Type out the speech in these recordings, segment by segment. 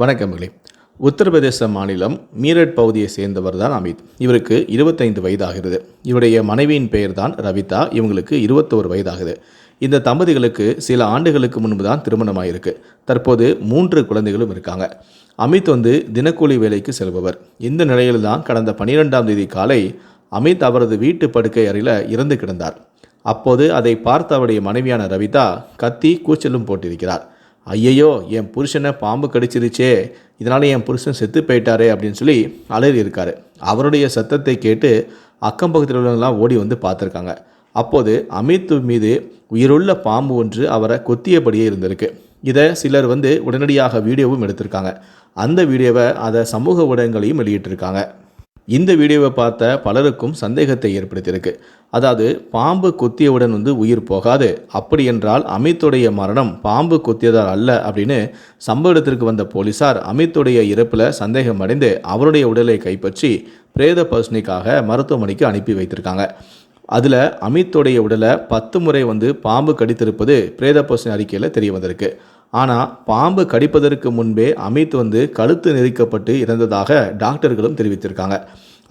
வணக்கங்களே உத்தரப்பிரதேச மாநிலம் மீரட் பகுதியை சேர்ந்தவர் தான் அமித். இவருக்கு இருபத்தைந்து வயதாகிறது. இவருடைய மனைவியின் பெயர் தான் ரவிதா. இவங்களுக்கு இருபத்தோரு வயதாகுது. இந்த தம்பதிகளுக்கு சில ஆண்டுகளுக்கு முன்பு தான் திருமணமாயிருக்கு. தற்போது மூன்று குழந்தைகளும் இருக்காங்க. அமித் வந்து தினக்கூலி வேலைக்கு செல்பவர். இந்த நிலையில் தான் கடந்த பனிரெண்டாம் தேதி காலை அமித் அவரது வீட்டு படுக்கை அறையில் இறந்து கிடந்தார். அப்போது அதை பார்த்த அவருடைய மனைவியான ரவிதா கத்தி கூச்சலும் போட்டிருக்கிறார். ஐயையோ என் புருஷனை பாம்பு கடிச்சிருச்சே இதனால் என் புருஷன் செத்து போயிட்டாரே அப்படின்னு சொல்லி அலறி இருக்காரு. அவருடைய சத்தத்தை கேட்டு அக்கம் பக்கத்தில் உள்ளவங்களாம் ஓடி வந்து பார்த்துருக்காங்க. அப்போது அமித் மீது உயிருள்ள பாம்பு ஒன்று அவரை கொத்தியபடியே இருந்திருக்கு. இதை சிலர் வந்து உடனடியாக வீடியோவும் எடுத்திருக்காங்க. அந்த வீடியோவை அதை சமூக ஊடகங்களையும் வெளியிட்டிருக்காங்க. இந்த வீடியோவை பார்த்த பலருக்கும் சந்தேகத்தை ஏற்படுத்தியிருக்கு. அதாவது பாம்பு கொத்தியவுடன் வந்து உயிர் போகாது. அப்படி என்றால் அமித்துடைய மரணம் பாம்பு கொத்தியதால் அல்ல அப்படின்னு சம்பவ இடத்திற்கு வந்த போலீசார் அமித்துடைய இறப்பில் சந்தேகம் அடைந்து அவருடைய உடலை கைப்பற்றி பிரேத பரிசோதனைக்காக மருத்துவமனைக்கு அனுப்பி வைத்திருக்காங்க. அதில் அமித்துடைய உடலை பத்து முறை வந்து பாம்பு கடித்திருப்பது பிரேத பரிசோதனை அறிக்கையில் தெரிய வந்திருக்கு. ஆனால் பாம்பு கடிப்பதற்கு முன்பே அமித் வந்து கழுத்து நெரிக்கப்பட்டு இறந்ததாக டாக்டர்களும் தெரிவித்திருக்காங்க.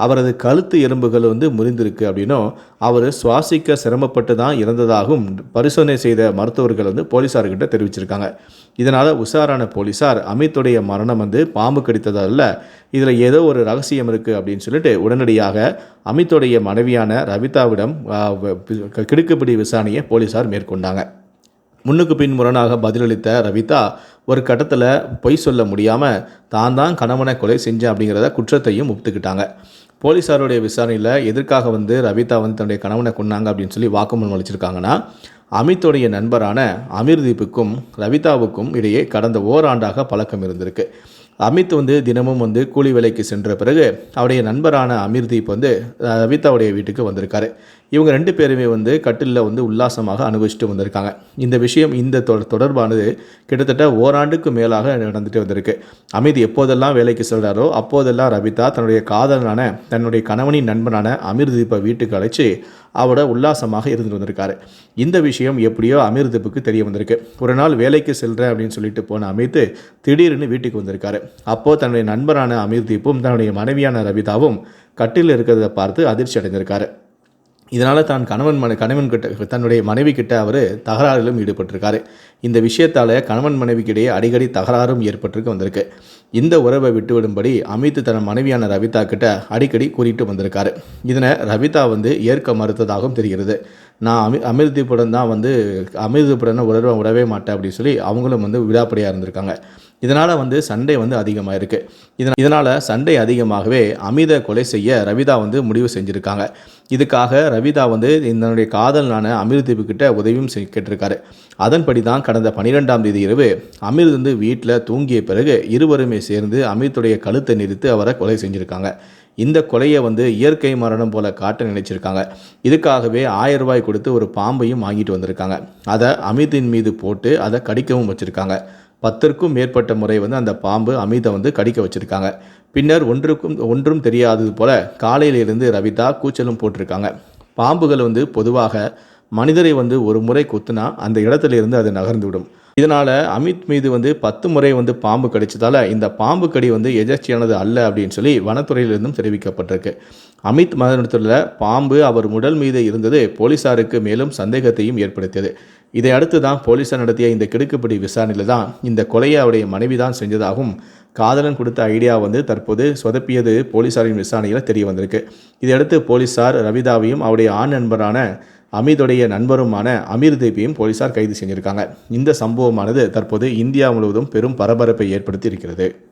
அவரது கழுத்து எலும்புகள் வந்து முறிந்திருக்கு அப்படின்னும் அவர் சுவாசிக்க சிரமப்பட்டு தான் இறந்ததாகவும் பரிசோதனை செய்த மருத்துவர்கள் வந்து போலீஸார்கிட்ட தெரிவிச்சிருக்காங்க. இதனால் உஷாரான போலீஸார் அமித்துடைய மரணம் வந்து பாம்பு கடித்ததல்ல இதில் ஏதோ ஒரு ரகசியம் இருக்குது அப்படின்னு சொல்லிட்டு உடனடியாக அமித்துடைய மனைவியான ரவிதாவிடம் கிடுக்குப்பிடி விசாரணையை போலீஸார் மேற்கொண்டாங்க. முன்னுக்கு பின் முரணாக பதிலளித்த ரவிதா ஒரு கட்டத்தில் பொய் சொல்ல முடியாமல் தான் தான் கணவனை கொலை செஞ்சேன் அப்படிங்கிறத குற்றத்தையும் ஒப்புத்துக்கிட்டாங்க. போலீஸாருடைய விசாரணையில் எதற்காக வந்து ரவிதா வந்து தன்னுடைய கணவனை கொன்னாங்க அப்படின்னு சொல்லி வாக்குமூலம் அளிச்சிருக்காங்கன்னா அமித்துடைய நண்பரான அமிர்தீப்புக்கும் ரவிதாவுக்கும் இடையே கடந்த ஓராண்டாக பழக்கம் இருந்திருக்கு. அமித் வந்து தினமும் வந்து கூலி வேலைக்கு சென்ற பிறகு அவருடைய நண்பரான அமிர்தீப் வந்து ரவிதாவுடைய வீட்டுக்கு வந்திருக்காரு. இவங்க ரெண்டு பேருமே வந்து கட்டிலில் வந்து உல்லாசமாக அனுபவிச்சுட்டு வந்திருக்காங்க. இந்த விஷயம் இந்த தொடர்பானது கிட்டத்தட்ட ஓராண்டுக்கு மேலாக நடந்துட்டு வந்திருக்கு. அமித் எப்போதெல்லாம் வேலைக்கு செல்கிறாரோ அப்போதெல்லாம் ரவிதா தன்னுடைய காதலனான தன்னுடைய கணவனின் நண்பனான அமிர்தீப்பை வீட்டுக்கு அழைச்சி அவரோட உல்லாசமாக இருந்து வந்திருக்காரு. இந்த விஷயம் எப்படியோ அமிர்தீப்புக்கு தெரிய வந்திருக்கு. ஒரு நாள் வேலைக்கு செல்கிறேன் அப்படின்னு சொல்லிட்டு போன அமித் திடீர்னு வீட்டுக்கு வந்திருக்காரு. அப்போது தன்னுடைய நண்பரான அமிர்தீப்பும் தன்னுடைய மனைவியான ரவிதாவும் கட்டில் இருக்கிறத பார்த்து அதிர்ச்சி அடைஞ்சிருக்காரு இதனால் தான் கணவன் மனை கணவன் கிட்ட தன்னுடைய மனைவி கிட்ட அவர் தகராறிலும் ஈடுபட்டிருக்காரு. இந்த விஷயத்தால் கணவன் மனைவிக்கிடையே அடிக்கடி தகராறும் ஏற்பட்டிருக்கு வந்திருக்கு. இந்த உறவை விட்டுவிடும்படி அமித் தன் மனைவியான ரவிதா கிட்ட அடிக்கடி கூறிட்டு வந்திருக்காரு. இதனை ரவிதா வந்து ஏற்க மறுத்ததாகவும் தெரிகிறது. நான் அமி அமிர்தீப்புடன் தான் வந்து அமிர்தீப்புடன் உறவை விடவே மாட்டேன் அப்படின்னு சொல்லி அவங்களும் வந்து விடாப்படியாக இருந்திருக்காங்க. இதனால் வந்து சண்டை வந்து அதிகமாக இருக்குது இதனால் இதனால் சண்டை அதிகமாகவே அமித கொலை செய்ய ரவிதா வந்து முடிவு செஞ்சுருக்காங்க. இதுக்காக ரவிதா வந்து இதனுடைய காதலான அமிர்தீப்பு கிட்ட உதவியும் கேட்டிருக்காரு. அதன்படி தான் கடந்த பனிரெண்டாம் தேதி இரவு அமிர்த் வந்து வீட்டில் தூங்கிய பிறகு இருவருமே சேர்ந்து அமிர்துடைய கழுத்தை நிறுத்து அவரை கொலை செஞ்சுருக்காங்க. இந்த கொலையை வந்து இயற்கை மரணம் போல காட்ட நினைச்சிருக்காங்க. இதுக்காகவே ஆயிரம் ரூபாய் கொடுத்து ஒரு பாம்பையும் வாங்கிட்டு வந்திருக்காங்க. அதை அமித்தின் மீது போட்டு அதை கடிக்கவும் வச்சுருக்காங்க. பத்திற்கும் மேற்பட்ட முறை வந்து அந்த பாம்பு அமிதை வந்து கடிக்க வச்சுருக்காங்க. பின்னர் ஒன்றுக்கும் ஒன்றும் தெரியாதது போல காலையிலிருந்து ரவிதா கூச்சலும் போட்டிருக்காங்க. பாம்புகள் வந்து பொதுவாக மனிதரை வந்து ஒரு முறை குத்துனா அந்த இடத்துல இருந்து அது நகர்ந்துவிடும் இதனால் அமித் மீது வந்து பத்து முறை வந்து பாம்பு கடிச்சதால் இந்த பாம்பு கடி வந்து எதர்ச்சியானது அல்ல அப்படின்னு சொல்லி வனத்துறையிலிருந்தும் தெரிவிக்கப்பட்டிருக்கு. அமித் மரணத்தில் பாம்பு அவர் உடல் மீது இருந்தது போலீசாருக்கு மேலும் சந்தேகத்தையும் ஏற்படுத்தியது. இதை அடுத்து தான் போலீசார் நடத்திய இந்த கிடுக்குப்பிடி விசாரணையில் தான் இந்த கொலையை அவருடைய மனைவி தான் செஞ்சதாகவும் காதலன் கொடுத்த ஐடியா வந்து தற்போது சொதப்பியது போலீசாரின் விசாரணையில் தெரிய வந்திருக்கு இதையடுத்து போலீசார் ரவிதாவையும் அவருடைய ஆண் நண்பரான அமிதுடைய நண்பருமான அமீர் தேபியும் போலீசார் கைது செஞ்சிருக்காங்க. இந்த சம்பவமானது தற்போது இந்தியா முழுவதும் பெரும் பரபரப்பை ஏற்படுத்தி இருக்கிறது.